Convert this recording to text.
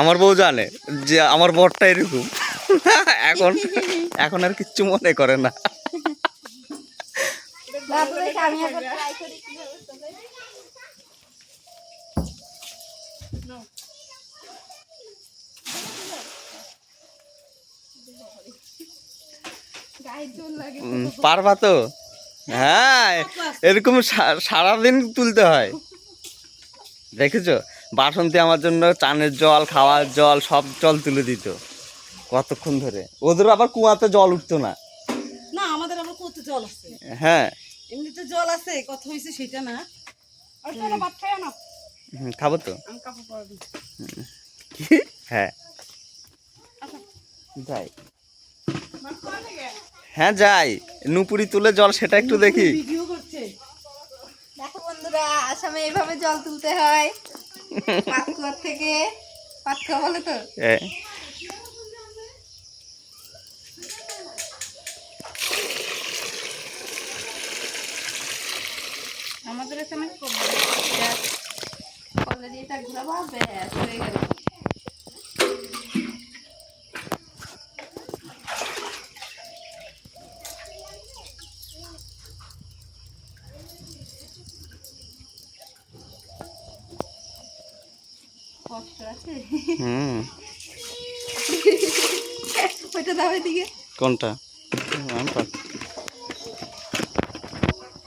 আমার বউ জানে যে আমার বরটা এরকম। এখন এখন আর কিচ্ছু মনে করে না। পারবা তো? হ্যাঁ এরকম সারাদিন তুলতে হয়। দেখেছ? বাসন্তী আমার জন্য চানের জল খাওয়ার জল সব জল তুলে দিত। কতক্ষণ ধরে? ওদের আবার কুয়াতে জল উঠতো না। না আমাদের আবার কত জল আছে। হ্যাঁ। এমনিতে জল আছে কত হয়েছে সেটা না। খাব তো। হ্যাঁ। যাই। হ্যাঁ যাই। নুপুরি তুলে জল সেটা একটু দেখি। দেখো বন্ধুরা আসামে এইভাবে জল তুলতে হয়। পাতকুয়ার থেকে পাতকুয়া বলে তো? আমাদের এখানে অলরেডি এটা ঘুরাবো ব্যাস হয়ে গেল। কষ্ট আছে। হুম। ওইটা দাও এদিকে। কোনটা? আমি